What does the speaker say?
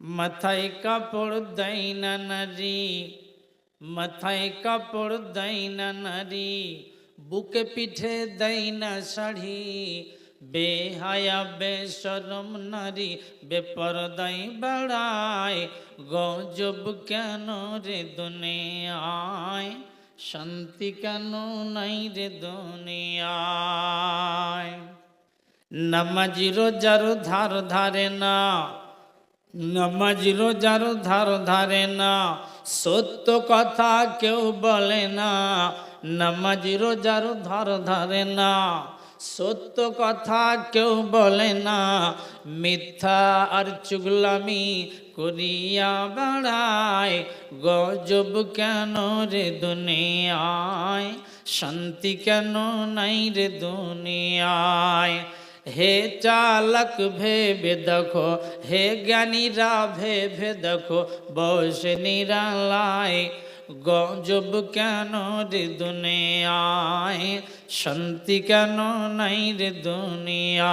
মাথায় কাপড় দেয় না নারী মাথায় কাপড় দেয় না নারী বুকে পিঠে দেয় না শাড়ি বেহায়া বেশরম নারী বেপরদাই বেড়ায় গজব কেন রে দুনিয়ায় শান্তি কেন নাই রে দুনিয়ায় নামাজি রোজার ধার ধারে না নামাজ রোজার ধার ধারে না, সত্য কথা কেউ বলে না। নামাজ রোজার ধার ধারে না, সত্য কথা কেউ বলে না। মিথ্যা আর চুগলামি করিয়া বেড়ায়, গজব কেন রে দুনিয়ায়? শান্তি কেন নাই রে দুনিয়ায়? হে চালক, ভেবে দেখো। হে জ্ঞানীরা, ভেবে দেখো। বস নিরালায়, গজব কেন রে দুনিয়ায়? শান্তি কেন নাই রে দুনিয়ায়?